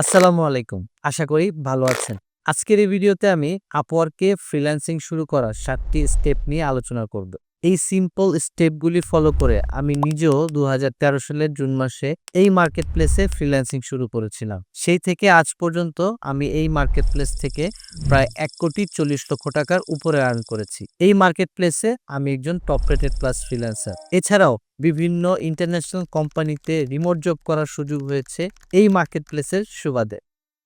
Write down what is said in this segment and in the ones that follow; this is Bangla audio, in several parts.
আসসালামু আলাইকুম। আশা করি ভালো আছেন। আজকের এই ভিডিওতে আমি আপওয়ার্কে ফ্রিল্যান্সিং শুরু করার সাতটি স্টেপ নিয়ে আলোচনা করব। এই সিম্পল স্টেপগুলি ফলো করে আমি নিজেও দু হাজার তেরো সালের জুন মাসে এই মার্কেট প্লেসে ফ্রিল্যান্সিং শুরু করেছিলাম। সেই থেকে আজ পর্যন্ত আমি এই মার্কেট প্লেস থেকে প্রায় এক কোটি চল্লিশ লক্ষ টাকার উপরে আর্ন করেছি। এই মার্কেট প্লেসে আমি একজন টপ রেটেড প্লাস ফ্রিল্যান্সার এছাড়াও বিভিন্ন ইন্টারন্যাশনাল কোম্পানিতে রিমোট জব করার সুযোগ হয়েছে এই মার্কেট প্লেসের সুবাদে।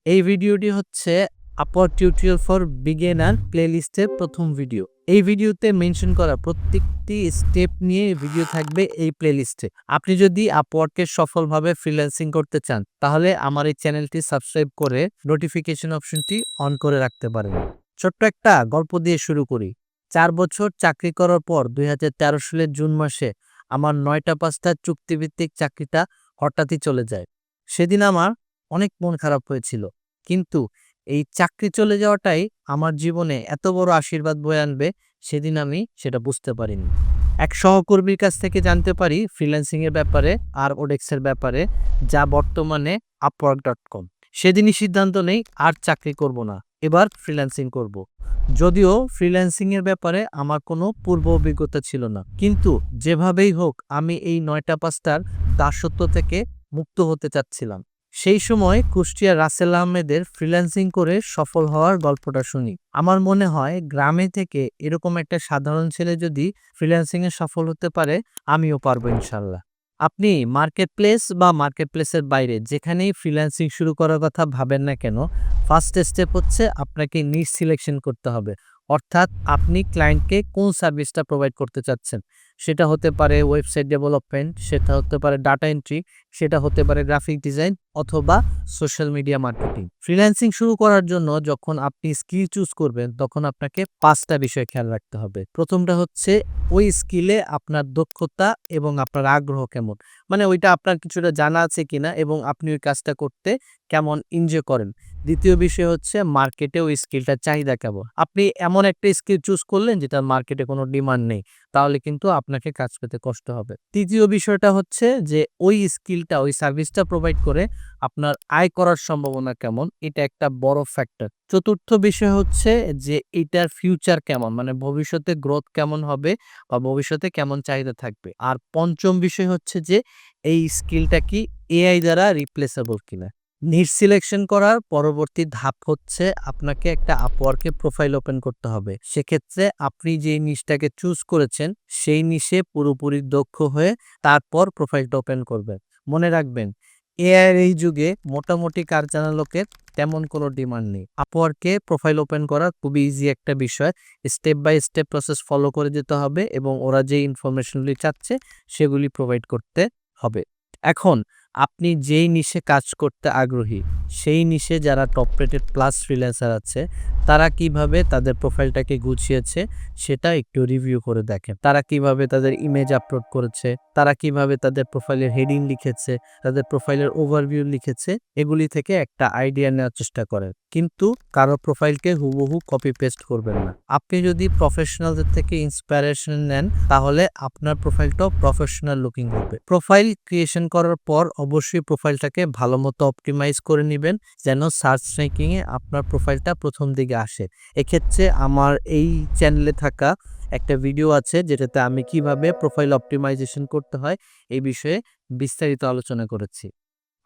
এই ভিডিওটি হচ্ছে আপওয়ার টিউটোরিয়াল ফর বিগেনার প্লেলিস্টের প্রথম ভিডিও এই ভিডিওতে মেনশন করা প্রত্যেকটি স্টেপ নিয়ে ভিডিও থাকবে এই প্লেলিস্টে আপনি যদি আপওয়ার্কে সফলভাবে ফ্রিল্যান্সিং করতে চান, তাহলে আমার এই চ্যানেলটি সাবস্ক্রাইব করে নোটিফিকেশন অপশনটি অন করে রাখতে পারেন। ছোট্ট একটা গল্প দিয়ে শুরু করি। চার বছর চাকরি করার পর দুই হাজার তেরো সালের জুন মাসে আমার নয়টা পাঁচটা চুক্তিভিত্তিক চাকরিটা হঠাৎই চলে যায়। সেদিন আমার অনেক মন খারাপ হয়েছিল। কিন্তু এই চাকরি চলে যাওয়াটাই আমার জীবনে এত বড় আশীর্বাদ বয়ে আনবে সেদিন আমি সেটা বুঝতে পারিনি। এক সহকর্মীর কাছ থেকে জানতে পারি ফ্রিল্যান্সিংয়ের ব্যাপারে আর ওডেক্সের ব্যাপারে, যা বর্তমানে আপওয়ার্ক ডট কম সেদিনই সিদ্ধান্ত নেই, আর চাকরি করব না। এবার ফ্রিল্যান্সিং করব। যদিও ফ্রিল্যান্সিং এর ব্যাপারে আমার কোনো পূর্ব অভিজ্ঞতা ছিল না। কিন্তু যেভাবেই হোক, আমি এই নয়টা পাঁচটার দাসত্ব থেকে মুক্ত হতে চাচ্ছিলাম। সেই সময় কুষ্টিয়া রাসেল আহমেদের ফ্রিল্যান্সিং করে সফল হওয়ার গল্পটা শুনি। আমার মনে হয় গ্রামে থেকে এরকম একটা সাধারণ ছেলে যদি ফ্রিল্যান্সিং এ সফল হতে পারে, আমিও পারব ইনশাল্লাহ। আপনি মার্কেট প্লেস বা মার্কেট প্লেসের বাইরে যেখানেই ফ্রিল্যান্সিং শুরু করার কথা ভাবেন না কেন ফার্স্ট স্টেপ হচ্ছে আপনাকে নিজ সিলেকশন করতে হবে। অর্থাৎ আপনি ক্লায়েন্টকে কোন সার্ভিসটা প্রোভাইড করতে চাচ্ছেন? সেটা হতে পারে ওয়েবসাইট ডেভেলপমেন্ট সেটা হতে পারে ডাটা এন্ট্রি সেটা হতে পারে গ্রাফিক ডিজাইন অথবা সোশ্যাল মিডিয়া মার্কেটিং ফ্রিল্যান্সিং শুরু করার জন্য যখন আপনি স্কিল চুজ করবেন, তখন আপনাকে পাঁচটা বিষয় খেয়াল রাখতে হবে। প্রথমটা হচ্ছে ওই স্কিলে আপনার দক্ষতা এবং আপনার আগ্রহ কেমন। মানে ওইটা আপনার কিছুটা জানা আছে কিনা এবং আপনি ওই কাজটা করতে কেমন এনজয় করেন। দ্বিতীয় বিষয় হচ্ছে মার্কেটে ওই স্কিলটার চাহিদা কেমন। আপনি এমন একটা স্কিল চুজ করলেন যেটা মার্কেটে কোনো ডিমান্ড নেই। তাহলে কিন্তু আপনাকে কাজ পেতে কষ্ট হবে। তৃতীয় বিষয়টা হচ্ছে যে, ওই স্কিলটা, ওই সার্ভিসটা প্রোভাইড করে আপনার আয় করার সম্ভাবনা কেমন, এটা একটা বড় ফ্যাক্টর চতুর্থ বিষয় হচ্ছে যে, এটার ফিউচার কেমন মানে ভবিষ্যতে গ্রোথ কেমন হবে বা ভবিষ্যতে কেমন চাহিদা থাকবে। আর পঞ্চম বিষয় হচ্ছে যে, এই স্কিলটা কি এআই দ্বারা রিপ্লেসেবল কিনা। নিট সিলেকশন করার পরবর্তী ধাপ হচ্ছে আপনাকে একটা আপওয়ার্কে প্রোফাইল ওপেন করতে হবে। সেক্ষেত্রে আপনি যে নিশটাকে চুজ করেছেন, সেই নিশে পুরোপুরি দক্ষ হয়ে তারপর প্রোফাইলটা ওপেন করবেন। মনে রাখবেন, এআইয়ের এই যুগে মোটামুটি কার জানা লোকের তেমন কোনো ডিমান্ড নেই। আপওয়ার্কে প্রোফাইল ওপেন করা খুবই ইজি একটা বিষয়। Step by step process follow করে যেতে হবে এবং ওরা যে ইনফরমেশনগুলি চাচ্ছে, সেগুলি প্রোভাইড করতে হবে। এখন আপনি যেই নিশে কাজ করতে আগ্রহী, সেই নিশে যারা টপ রেটেড প্লাস ফ্রিল্যান্সার আছে, তারা কীভাবে তাদের প্রোফাইলটাকে গুছিয়েছে, সেটা একটু রিভিউ করে দেখেন। তারা কীভাবে তাদের ইমেজ আপলোড করেছে, তারা কীভাবে তাদের প্রোফাইলের হেডিং লিখেছে, তাদের প্রোফাইলের ওভারভিউ লিখেছে, এগুলি থেকে একটা আইডিয়া নেওয়ার চেষ্টা করেন। কিন্তু কারও প্রোফাইলকে হুবহু কপি পেস্ট করবেন না। আপনি যদি প্রফেশনালদের থেকে ইন্সপিরেশন নেন, তাহলে আপনার প্রোফাইলটাও প্রফেশনাল লুকিং হবে। প্রোফাইল ক্রিয়েশন করার পর অবশ্যই প্রোফাইলটাকে ভালো মতো অপটিমাইজ করে নেবেন, যেন সার্চ র্যাঙ্কিংয়ে আপনার প্রোফাইলটা প্রথম দিকে আসে। এক্ষেত্রে আমার এই চ্যানেলে থাকা একটা ভিডিও আছে, যেটাতে আমি কীভাবে প্রোফাইল অপটিমাইজেশন করতে হয়, এই বিষয়ে বিস্তারিত আলোচনা করেছি।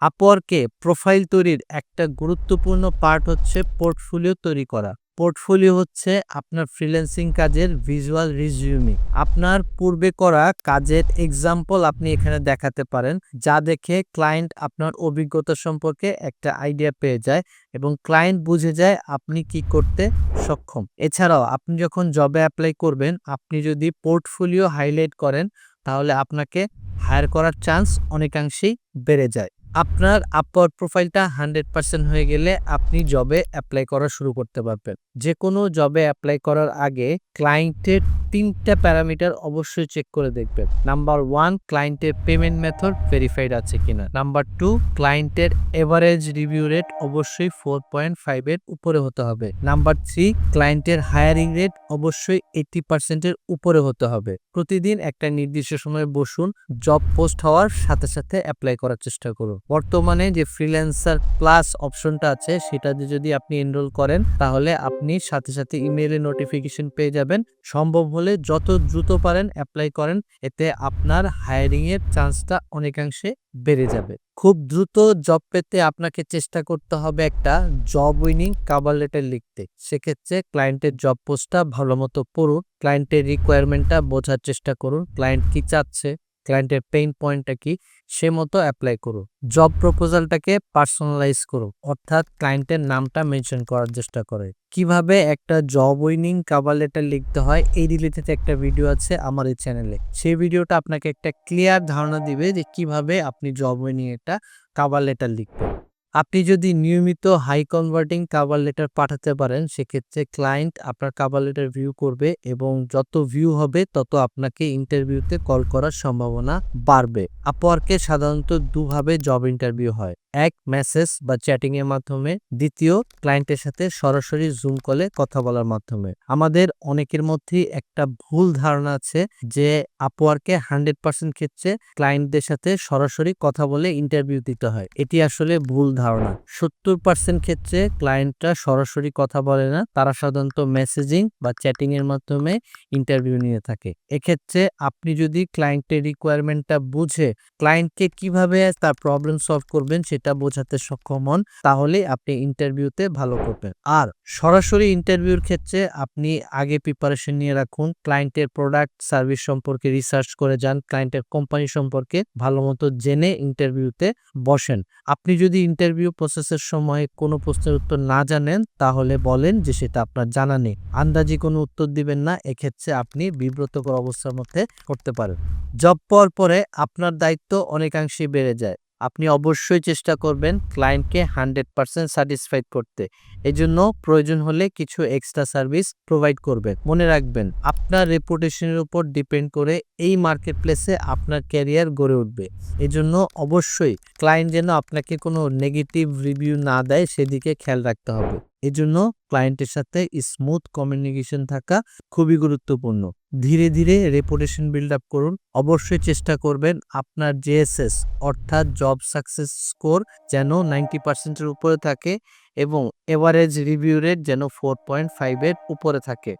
আপওয়ার্কে প্রোফাইল তৈরির একটা গুরুত্বপূর্ণ পার্ট হচ্ছে পোর্টফোলিও তৈরি করা। পোর্টফোলিও হচ্ছে আপনার ফ্রিল্যান্সিং কাজের ভিজুয়াল রিজিউমি। আপনার পূর্বে করা কাজের এক্সাম্পল আপনি এখানে দেখাতে পারেন, যা দেখে ক্লায়েন্ট আপনার অভিজ্ঞতা সম্পর্কে একটা আইডিয়া পেয়ে যায় এবং ক্লায়েন্ট বুঝে যায় আপনি কি করতে সক্ষম। এছাড়াও, আপনি যখন জবে অ্যাপ্লাই করবেন, আপনি যদি পোর্টফোলিও হাইলাইট করেন, তাহলে আপনাকে হায়ার করার চান্স অনেকাংশেই বেড়ে যায়। আপনার আপওয়ার্ড প্রোফাইলটা হান্ড্রেড পার্সেন্ট হয়ে গেলে আপনি জবে অ্যাপ্লাই করা শুরু করতে পারবেন। যে কোনো জবে অ্যাপ্লাই করার আগে ক্লায়েন্টের তিনটা প্যারামিটার অবশ্যই চেক করে দেখবেন। নাম্বার ওয়ান ক্লায়েন্টের পেমেন্ট মেথড ভেরিফাইড আছে কিনা। নাম্বার টু ক্লায়েন্টের এভারেজ রিভিউ রেট অবশ্যই ফোর পয়েন্ট ফাইভের উপরে হতে হবে। নাম্বার থ্রি ক্লায়েন্টের হায়ারিং রেট অবশ্যই এইটি পার্সেন্টের উপরে হতে হবে। প্রতিদিন একটা নির্দিষ্ট সময়ে বসুন জব পোস্ট হওয়ার সাথে সাথে অ্যাপ্লাই করার চেষ্টা করুন। বর্তমানে যে ফ্রিল্যান্সার প্লাস অপশনটা আছে, সেটাতে যদি আপনি এনরোল করেন, তাহলে আপনি সাথে সাথে ইমেইলে নোটিফিকেশন পেয়ে যাবেন। সম্ভব হলে যত দ্রুত পারেন অ্যাপ্লাই করেন, এতে আপনার হায়ারিং এর চান্সটা অনেকাংশে বেড়ে যাবে। খুব দ্রুত জব পেতে আপনাকে চেষ্টা করতে হবে একটা জব উইনিং কাভার লেটার লিখতে। সেক্ষেত্রে ক্লায়েন্টের জব পোস্টটা ভালো মতো পড়ুন। ক্লায়েন্টের রিকোয়ারমেন্টটা বোঝার চেষ্টা করুন। ক্লায়েন্ট কি চাচ্ছে? ক্লায়েন্টের পেইন পয়েন্টটা কি? সে মতো অ্যাপ্লাই করো। জব প্রপোজালটাকে পার্সোনালাইজ করো, অর্থাৎ ক্লায়েন্টের নামটা মেনশন করার চেষ্টা করে। কীভাবে একটা জব উইনিং কাভার লেটার লিখতে হয়, এই রিলেটেড একটা ভিডিও আছে আমার এই চ্যানেলে সেই ভিডিওটা আপনাকে একটা ক্লিয়ার ধারণা দিবে যে কীভাবে আপনি জব উইনিং একটা কাভার লেটার লিখবেন। আপনি যদি নিয়মিত হাই কনভার্টিং কাভার লেটার পাঠাতে পারেন, সেক্ষেত্রে ক্লায়েন্ট আপনার কাভার লেটার ভিউ করবে এবং যত ভিউ হবে, তত আপনাকে ইন্টারভিউতে কল করার সম্ভাবনা বাড়বে। আপওয়ার্কে সাধারণত দুভাবে জব ইন্টারভিউ হয়। এক মেসেজ বা চ্যাটিং এর মাধ্যমে, দ্বিতীয় ক্লায়েন্টের সাথে সরাসরি জুম কলে কথা বলার মাধ্যমে। আমাদের অনেকের মধ্যেই একটা ভুল ধারণা আছে যে আপওয়ার্কে হান্ড্রেড পার্সেন্ট ক্ষেত্রে ক্লায়েন্টদের সাথে সরাসরি কথা বলে ইন্টারভিউ দিতে হয়। এটি আসলে ভুল ধারণা। সত্তর পার্সেন্ট ক্ষেত্রে ক্লায়েন্টরা সরাসরি কথা বলে না, তারা সাধারণত মেসেজিং বা চ্যাটিং এর মাধ্যমে ইন্টারভিউ নিয়ে থাকে। এক্ষেত্রে আপনি যদি ক্লায়েন্টের রিকোয়ারমেন্টটা বুঝে ক্লায়েন্টকে কীভাবে তার প্রবলেম সলভ করবেন সেটা বোঝাতে সক্ষম হন, তাহলে আপনি ইন্টারভিউতে ভালো করবেন। আর সরাসরি ইন্টারভিউর ক্ষেত্রে আপনি আগে প্রিপারেশন নিয়ে রাখুন ক্লায়েন্টের প্রোডাক্ট সার্ভিস সম্পর্কে রিসার্চ করে যান ক্লায়েন্টের কোম্পানি সম্পর্কে ভালো মতো জেনে ইন্টারভিউতে বসেন। আপনি যদি ইন্টারভিউ প্রসেসের সময় কোনো প্রশ্নের উত্তর না জানেন, তাহলে বলেন যে সেটা আপনার জানা নেই। আন্দাজি কোনো উত্তর দিবেন না, এক্ষেত্রে আপনি বিব্রতকর অবস্থার মধ্যে করতে পারেন। জব পাওয়ার পরে আপনার দায়িত্ব অনেকাংশেই বেড়ে যায়। আপনি অবশ্যই চেষ্টা করবেন ক্লায়েন্টকে হান্ড্রেড পার্সেন্ট স্যাটিসফাইড করতে। এজন্য প্রয়োজন হলে কিছু এক্সট্রা সার্ভিস প্রোভাইড করবেন। মনে রাখবেন, আপনার রেপুটেশনের উপর ডিপেন্ড করে এই মার্কেট প্লেসে আপনার ক্যারিয়ার গড়ে উঠবে। এজন্য অবশ্যই ক্লায়েন্ট যেন আপনাকে কোনো নেগেটিভ রিভিউ না দেয়, সেদিকে খেয়াল রাখতে হবে। এজন্য ক্লায়েন্টের সাথে স্মুথ কমিউনিকেশন থাকা খুবই গুরুত্বপূর্ণ। ধীরে ধীরে রেপুটেশন বিল্ড আপ করুন। অবশ্যই চেষ্টা করবেন আপনার জেএসএস অর্থাৎ জব সাকসেস স্কোর যেন নাইনটি পার্সেন্টের উপরে থাকে। এবং এভারেজ রিভিউ রেট যেন ফোর পয়েন্ট ফাইভের উপরে থাকে।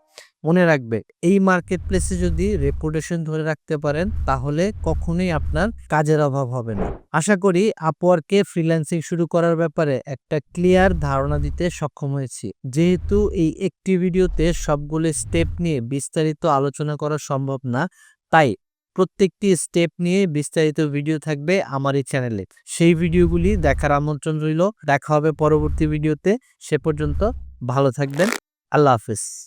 মনে রাখবে, এই মার্কেট প্লেসে যদি রেপুটেশন ধরে রাখতে পারেন, তাহলে কখনোই আপনার কাজের অভাব হবে না। আশা করি আপওয়ার্কে ফ্রিল্যান্সিং শুরু করার ব্যাপারে একটা ক্লিয়ার ধারণা দিতে সক্ষম হয়েছি। যেহেতু এই একটি ভিডিওতে সবগুলো স্টেপ নিয়ে বিস্তারিত আলোচনা করা সম্ভব না, তাই প্রত্যেকটি স্টেপ নিয়ে বিস্তারিত ভিডিও থাকবে আমার এই চ্যানেলে। সেই ভিডিওগুলি দেখার আমন্ত্রণ রইল। দেখা হবে পরবর্তী ভিডিওতে। সে পর্যন্ত ভালো থাকবেন। আল্লাহ হাফেজ।